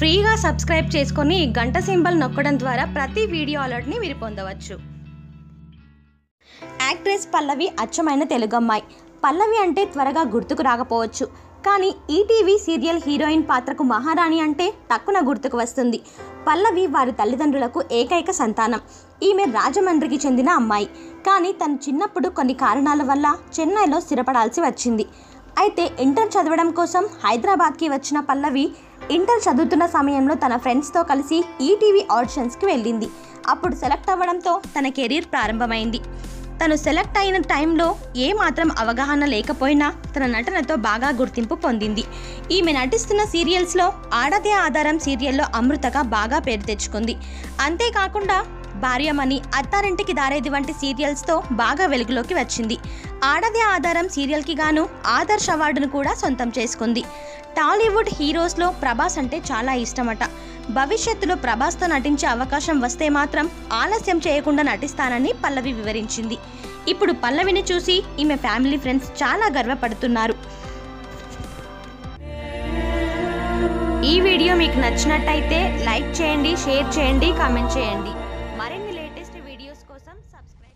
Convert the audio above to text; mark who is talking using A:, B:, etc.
A: ఫ్రీగా సబ్స్క్రైబ్ చేసుకొని గంట సింబల్ నొక్కడం ద్వారా ప్రతి వీడియో అలర్ట్ని మీరు పొందవచ్చు. యాక్ట్రెస్ పల్లవి అచ్చమైన తెలుగమ్మాయి. పల్లవి అంటే త్వరగా గుర్తుకు రాకపోవచ్చు. కానీ ఈటీవీ సీరియల్ హీరోయిన్ పాత్రకు మహారాణి అంటే టక్కున గుర్తుకు వస్తుంది. పల్లవి వారి తల్లిదండ్రులకు ఏకైక సంతానం. ఈమె రాజమండ్రికి చెందిన అమ్మాయి. కానీ తను చిన్నప్పుడు కొన్ని కారణాల వల్ల చెన్నైలో స్థిరపడాల్సి వచ్చింది. అయితే ఇంటర్ చదవడం కోసం హైదరాబాద్కి వచ్చిన పల్లవి ఇంటర్ చదువుతున్న సమయంలో తన ఫ్రెండ్స్తో కలిసి ఈటీవీ ఆడిషన్స్కి వెళ్ళింది. అప్పుడు సెలెక్ట్ అవ్వడంతో తన కెరీర్ ప్రారంభమైంది. తను సెలెక్ట్ అయిన టైంలో ఏ మాత్రం అవగాహన లేకపోయినా తన నటనతో బాగా గుర్తింపు పొందింది. ఈమె నటిస్తున్న సీరియల్స్లో ఆడదే ఆధారం సీరియల్లో అమృతగా బాగా పేరు తెచ్చుకుంది. అంతేకాకుండా భార్యమణి అత్తారింటికి దారేది వంటి సీరియల్స్తో బాగా వెలుగులోకి వచ్చింది. ఆడదే ఆధారం సీరియల్కి గాను ఆదర్శ్ అవార్డును కూడా సొంతం చేసుకుంది. టాలీవుడ్ హీరోస్లో ప్రభాస్ అంటే చాలా ఇష్టమట. భవిష్యత్తులో ప్రభాస్తో నటించే అవకాశం వస్తే మాత్రం ఆలస్యం చేయకుండా నటిస్తానని పల్లవి వివరించింది. ఇప్పుడు పల్లవిని చూసి ఈమె ఫ్యామిలీ ఫ్రెండ్స్ చాలా గర్వపడుతున్నారు. ఈ వీడియో మీకు నచ్చినట్టయితే లైక్ చేయండి షేర్ చేయండి కామెంట్ చేయండి. मरी लेटेस्ट वीडियो कोसम सब्सक्रैब